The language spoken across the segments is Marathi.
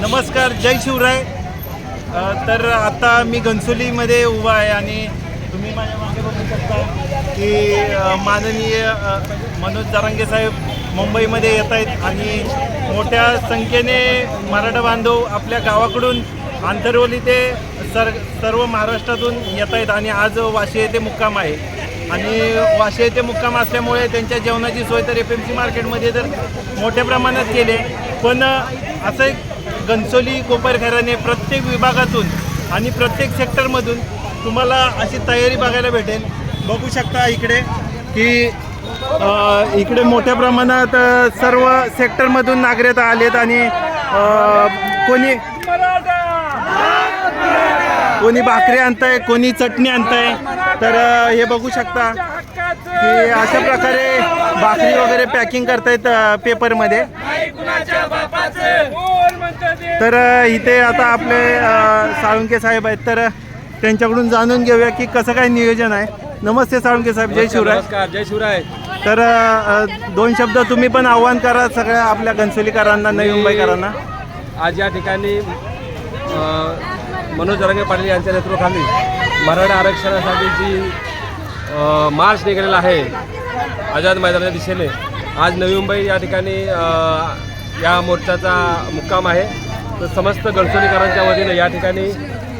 नमस्कार जय शिवराय. तर आता मी घनसोलीमध्ये उभा आहे आणि तुम्ही माझ्या मागे बघू शकता की माननीय मनोज जारांगे साहेब मुंबईमध्ये येत आहेत आणि मोठ्या संख्येने मराठा बांधव आपल्या गावाकडून आंतरवली ते सर सर्व महाराष्ट्रातून येत आहेत आणि आज वाशी येथे मुक्काम आहे. आणि वाशी येथे मुक्काम असल्यामुळे त्यांच्या जेवणाची सोय तर एफ एम सी मार्केटमध्ये तर मोठ्या प्रमाणात केली आहे. पण असं एक घनसोली कोपर प्रत्येक विभागातून आणि प्रत्येक सेक्टरमधून तुम्हाला अशी तयारी बघायला भेटेल. बघू शकता इकडे की इकडे मोठ्या प्रमाणात सर्व सेक्टरमधून नागरिक आलेत आणि कोणी कोणी भाकरी आणताय कोणी चटणी आणताय. तर हे बघू शकता की अशा प्रकारे भाकरी वगैरे पॅकिंग करतायत पेपरमध्ये तर इथे आता आपले साळुंके साहेब आहेत. तर त्यांच्याकडून जाणून घेऊया की कसं काय नियोजन आहे. नमस्ते साळुंके साहेब जय शिवराय. नमस्कार जय शिवराय. तर दोन शब्द तुम्ही पण आव्हान करा सगळ्या आपल्या घनसोलीकरांना नवी मुंबईकरांना आज या ठिकाणी मनोज जरांगे पाटील यांच्या नेतृत्वाखाली मराठा आरक्षणासाठी जी मार्च निघालेला आहे आझाद मैदानाच्या दिशेने आज नवी मुंबई या ठिकाणी या मोर्चाचा मुक्काम आहे. तर समस्त गडचोलीकरांच्या वतीने या ठिकाणी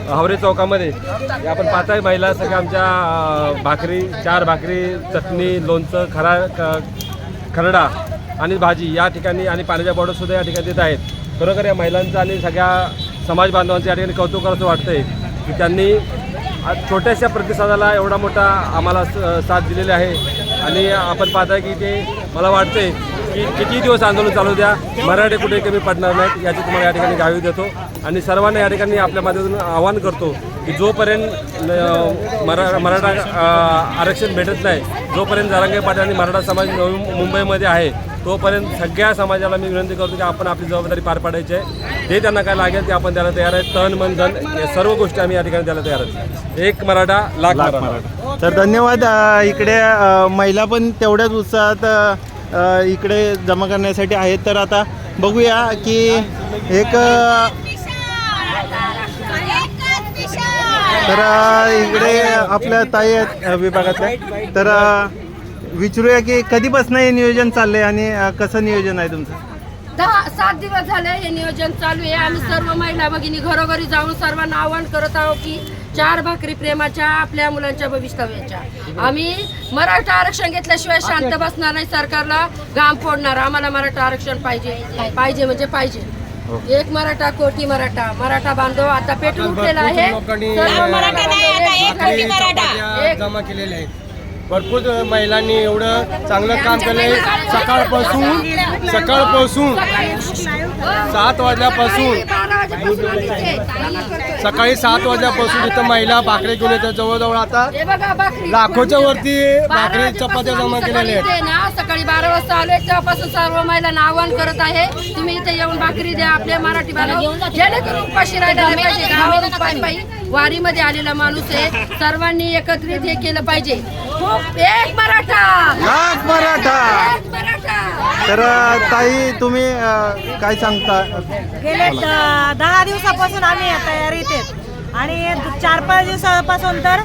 हावरे चौकामध्ये या आपण पाचही महिला सगळ्या आमच्या भाकरी चार भाकरी चटणी लोणचं खरा खरडा आणि भाजी या ठिकाणी आणि पाण्याच्या बॉटलसुद्धा या ठिकाणी देत आहेत. खरोखर या महिलांचं आणि सगळ्या समाज बांधवांचं या ठिकाणी कौतुक करायचं वाटतंय की त्यांनी आज छोट्याशा प्रतिसादाला एवढा मोठा आम्हाला साथ दिलेला आहे. आणि आपण पाहताय की ते मला वाटते की किती दिवस आंदोलन चालू द्या मराठी कुठे कमी पडणार नाहीत याची तुम्हाला या ठिकाणी गावी देतो. आणि सर्वांना या ठिकाणी आपल्या माध्यमातून आवाहन करतो की जोपर्यंत मरा मराठा आरक्षण भेटत नाही जोपर्यंत जारांगे पाटील आणि मराठा समाज नवी मुंबईमध्ये आहे तोपर्यंत सगळ्या समाजाला मी विनंती करतो की आपण आपली जबाबदारी पार पाडायची आहे. ते त्यांना काय लागेल ते आपण द्यायला तयार आहे. तन मन धन या सर्व गोष्टी आम्ही या ठिकाणी द्यायला तयार आहोत. एक मराठा लाख मराठा. तर धन्यवाद इकडे महिला पण तेवढ्याच उत्साहात इकडे जमा करण्यासाठी आहेत. तर आता बघूया की एक तर इकडे आपल्या ताई आहेत विभागातल्या. तर विचारूया की कधीपासून हे नियोजन चाललंय आणि अ, कसं नियोजन आहे तुमचं? दहा सात दिवस झाले हे नियोजन चालू आहे. आम्ही सर्व महिला भगिनी घरोघरी जाऊन सर्वांना आवाहन करत आहोत की चार भाकरी प्रेमाच्या आपल्या मुलांच्या भविष्यवाच्या आम्ही मराठा आरक्षण घेतल्याशिवाय शांत बसणार नाही. सरकारला घाम फोडणार. आम्हाला मराठा आरक्षण पाहिजे. पाहिजे म्हणजे पाहिजे. एक मराठा कोटी मराठा. मराठा बांधव आता पेटून उठलेला आहे. सर्व मराठा बांधव एक मराठा. एक. जमा केलेले आहेत. भरपूर महिलांनी एवढं चांगलं काम केलंय. सकाळपासून सकाळपासून सात वाजल्यापासून सकाळी सात वाजल्यापासून इथं महिला भाकरी घेऊन येतात. जवळजवळ आता लाखोच्या वरती भाकरी चपात्या जमा केलेल्या सकाळी आहेत सकाळी बारा वाजता आलोय तेव्हापासून सर्व महिलांना आवाहन करत आहे. तुम्ही इथे येऊन भाकरी द्या आपल्या मराठी जेणेकरून उपाशी राहिला पाहिजे. पायी वारीमध्ये आलेला माणूस आहे. सर्वांनी एकत्रित हे केलं पाहिजे. खूप एक मराठा. लाख मराठा. एक मराठा. तर ताई तुम्ही अ, काय सांगता? गेले द- दहा दिवसापासून आम्ही या तयारीत आहेत. आणि चार पाच दिवसापासून तर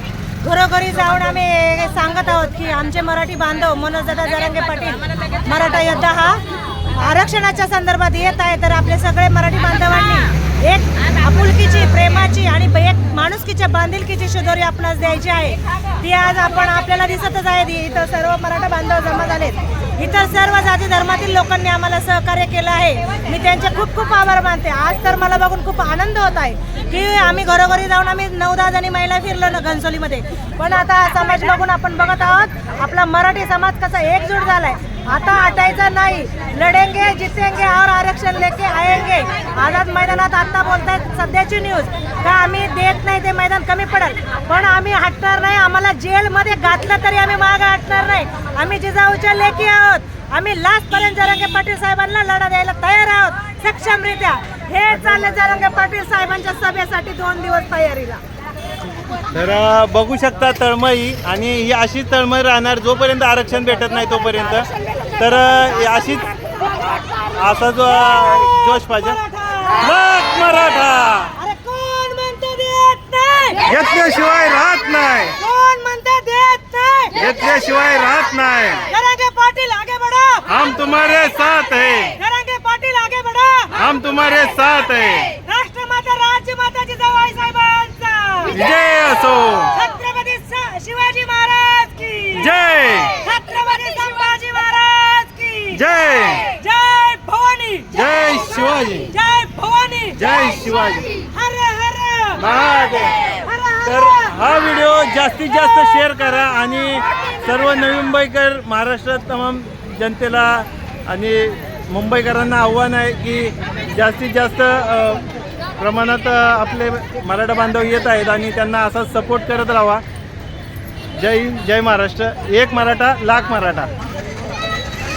घरोघरी जाऊन आम्ही सांगत आहोत की आमचे मराठी बांधव मनोजदादा जरांगे पाटील मराठा योद्धा हा आरक्षणाच्या संदर्भात येत आहे. तर आपले सगळे मराठी बांधवांनी एक आपुलकीची प्रेमाची आणि एक माणुसकीच्या बांधिलकीची शिदोरी आपणास द्यायची आहे. ती आज आपण आपल्याला दिसतच आहे. इथं सर्व मराठा बांधव जमा झालेत. इतर सर्व जाती धर्मातील लोकांनी आम्हाला सहकार्य केलं आहे. मी त्यांचे खूप खूप आभार मानते. आज तर मला बघून खूप आनंद होत आहे की आम्ही घरोघरी जाऊन आम्ही नऊ दहा जणी महिला फिरलो ना घनसोलीमध्ये. पण आता समाज बघून आपण बघत आहोत आपला मराठी समाज कसा एकजूट झालाय. आता हटायचा नाही. लढेंगे जितेंगे और लेके आएंगे आझाद मैदानात आता बोलतायत सध्याची न्यूज का आम्ही देत नाही ते मैदान? कमी पडेल. पण आम्ही हटणार नाही. आम्हाला जेलमध्ये घातलं तरी आम्ही मागे हटणार नाही. आम्ही जिजाऊच्या लेखी आहोत. आम्ही लास्ट पर्यंत पाटील साहेबांना लढा द्यायला तयार आहोत सक्षमरित्या. हे चालले जरंगे पाटील साहेबांच्या सभेसाठी दोन दिवस तयारीला. तर बघू शकता तळमळी आणि ही अशीच तळमळ राहणार जोपर्यंत आरक्षण भेटत नाही तोपर्यंत. तर अशीच असा जो जोश पाहिजे. एक मराठा. अरे कोण म्हणतं देत नाही? घेतल्याशिवाय राहत नाही. कोण म्हणतं देत नाही? घेतल्याशिवाय राहत नाही. जरांगे पाटील आगे बढ़ो. हम तुम्हारे साथ है. जरांगे पाटील आगे बढ़ो. हम तुम्हारे साथ है. राष्ट्रमाता राज्यमाता जिजाबाई साहेबांचा. जय असो छत्रपती स- शिवाजी महाराज की जय छत्रपती संभाजी महाराज की जय जय भवानी जय शिवाजी। जय भवानी। जय शिवाजी। हर हर। महादेव। तर हा व्हिडिओ जास्तीत जास्त शेअर करा आणि सर्व नवी मुंबईकर महाराष्ट्रात तमाम जनतेला आणि मुंबईकरांना आव्हान आहे की जास्तीत जास्त प्रमाणात आपले मराठा बांधव येत आहेत आणि त्यांना असा सपोर्ट करत राहा. जय हिंद जय महाराष्ट्र. एक मराठा लाख मराठा.